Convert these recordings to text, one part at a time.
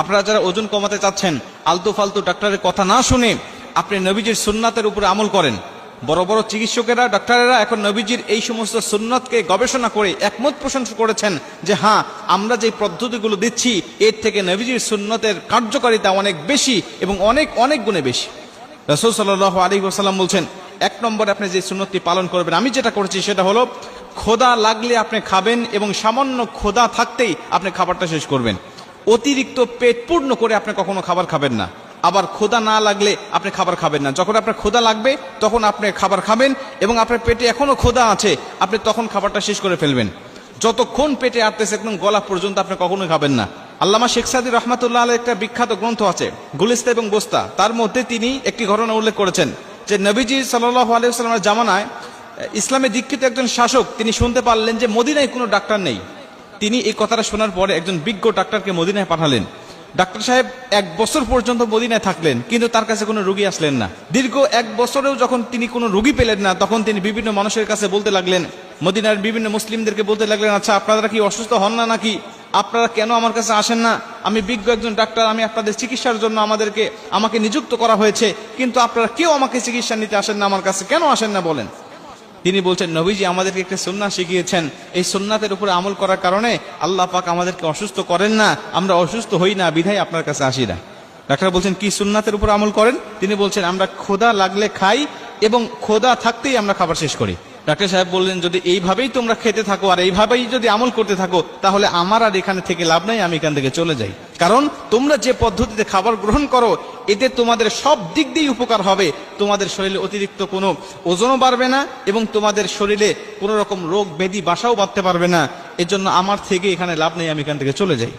আপনারা যারা ওজন কমাতে চাচ্ছেন, আলতু ফালতু ডাক্তারের কথা না শুনে আপনি নবীজির সুন্নাতের উপরে আমল করেন। বড় বড় চিকিৎসকেরা, ডাক্তারেরা এখন নবীজির এই সমস্ত সুন্নতকে গবেষণা করে একমত প্রশংসা করেছেন যে হ্যাঁ আমরা যে পদ্ধতিগুলো দিচ্ছি, এর থেকে নবীজির সুন্নতের কার্যকারিতা অনেক বেশি এবং অনেক অনেক গুণে বেশি। রসুল সাল্লাহ আলী বলছেন, এক নম্বরে আপনি যে সুন্নতটি পালন করবেন, আমি যেটা করেছি সেটা হলো, খোদা লাগলে আপনি খাবেন এবং সামান্য খোদা থাকতেই আপনি খাবারটা শেষ করবেন। অতিরিক্ত পেট পূর্ণ করে আপনি কখনো খাবার খাবেন না। আবার ক্ষুধা না লাগলে আপনি খাবার খাবেন না। যখন আপনার ক্ষুধা লাগবে, তখন আপনি খাবার খাবেন এবং আপনার পেটে এখনও ক্ষুধা আছে, আপনি তখন খাবারটা শেষ করে ফেলবেন। যতক্ষণ পেটে আটতেছে একদম গলা পর্যন্ত আপনি কখনোই খাবেন না। আল্লামা শেখ সাদি রহমাতুল্লাহ আলের একটা বিখ্যাত গ্রন্থ আছে, গুলিস্তা এবং গোস্তা তার মধ্যে তিনি একটি ঘটনা উল্লেখ করেছেন যে নবীজি সাল্লাহ আলিয়াল্লামের জামানায় ইসলামে দীক্ষিত একজন শাসক, তিনি শুনতে পারলেন যে মদিনায় কোনো ডাক্তার নেই। তিনি এই কথাটা শোনার পরে একজন বিজ্ঞ ডাক্তারকে মদিনায় পাঠালেন। ডাক্তার সাহেব, এক বছর পর্যন্ত মদিনায় থাকলেন, কিন্তু তার কাছে কোনো রুগী আসলেন না। দীর্ঘ এক বছরেও যখন তিনি কোনো রুগী পেলেন না, তখন তিনি বিভিন্ন মানুষের কাছে বলতে লাগলেন, মদিনার বিভিন্ন মুসলিমদেরকে বলতে লাগলেন আচ্ছা আপনারা কি অসুস্থ হন না নাকি? আপনারা কেন আমার কাছে আসেন না? আমি বিজ্ঞ একজন ডাক্তার, আমি আপনাদের চিকিৎসার জন্য আমাদেরকে, আমাকে নিযুক্ত করা হয়েছে, কিন্তু আপনারা কেউ আমাকে চিকিৎসা নিতে আসেন না, আমার কাছে কেন আসেন না? বলেন। তিনি বলছেন, নবীজি আমাদেরকে একটা সুন্না শিখিয়েছেন। এই সুন্নাতের উপরে আমল করার কারণে আল্লাহ পাক আমাদেরকে অসুস্থ করেন না, আমরা অসুস্থ হই না, বিধায় আপনার কাছে আসি না। ডাক্তার বলছেন, কি সুন্নাতের উপর আমল করেন? তিনি বলছেন, আমরা খোদা লাগলে খাই এবং খোদা থাকতেই আমরা খাবার শেষ করি। ডাক্তার সাহেব বললেন, যদি এইভাবেই তোমরা খেতে থাকো আর এইভাবেই যদি আমল করতে থাকো, তাহলে আমার আর এখানে থেকে লাভ নাই, আমি এখান থেকে চলে যাই। কারণ তোমরা যে পদ্ধতিতে খাবার গ্রহণ করো, এতে তোমাদের সব দিক দিয়ে উপকার হবে। তোমাদের শরীরে অতিরিক্ত কোনো ওজনও বাড়বে না এবং তোমাদের শরীরে কোনো রকম রোগ, ব্যাধি, বাসাও বাঁধতে পারবে না। এজন্য আমার থেকে এখানে লাভ নেই, আমি এখান থেকে চলে যাই।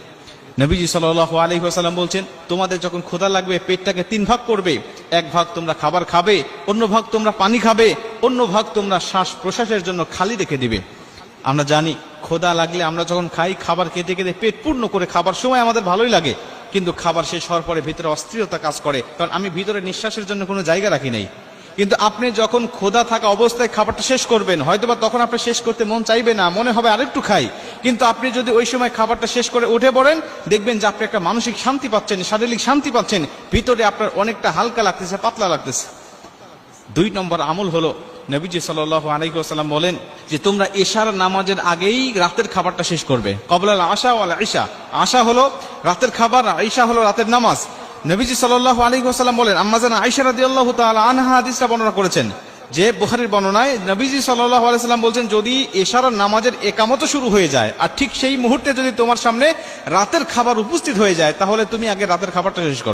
নবীজি সাল্লাহ আলহি আসাল্লাম বলছেন, তোমাদের যখন ক্ষুধা লাগবে, পেটটাকে তিন ভাগ করবে। এক ভাগ তোমরা খাবার খাবে, অন্য ভাগ তোমরা পানি খাবে, অন্য ভাগ তোমরা শ্বাস প্রশ্বাসের জন্য খালি রেখে দিবে। আমরা জানি ক্ষুধা লাগলে আমরা যখন খাই, খাবার খেতে খেতে পেট পূর্ণ করে খাবার সময় আমাদের ভালোই লাগে। কিন্তু খাবার শেষ হওয়ার পরে ভিতরে অস্থিরতা কাজ করে, কারণ আমি ভিতরে নিঃশ্বাসের জন্য কোনো জায়গা রাখি নাই। কিন্তু আপনি যখন খোদা থাকা অবস্থায় খাবারটা শেষ করবেন, হয়তোবা তখন আপনি শেষ করতে মন চাইবে না, মনে হবে আরেকটু খাই। কিন্তু আপনি যদি ওই সময় খাবারটা শেষ করে উঠে পড়েন, দেখবেন যে আপনি একটা মানসিক শান্তি পাচ্ছেন, শারীরিক শান্তি পাচ্ছেন। ভিতরে আপনার অনেকটা হালকা লাগতেছে, পাতলা লাগতেছে। দুই নম্বর আমল হলো নবীজি সাল আলাইসাল্লাম বলেন যে তোমরা এশার নামাজের আগেই রাতের খাবারটা শেষ করবে। কবলাল আশা ওয়াল আইসা আশা হলো রাতের খাবার আইসা হলো রাতের নামাজ। নবীজি সাল্লাহ আলী সাল্লাম বলেন, আম্মাজান আইসা রাদি আল্লাহ আনহা হাদিসটা বর্ণনা করেছেন। যে বুখারির বর্ণনায় নবীজি সাল্লাহ আলাইসাল্লাম বলছেন, যদি এশার নামাজের একামত শুরু হয়ে যায়, আর ঠিক সেই মুহূর্তে যদি তোমার সামনে রাতের খাবার উপস্থিত হয়ে যায়, তাহলে তুমি আগে রাতের খাবারটা শেষ করো।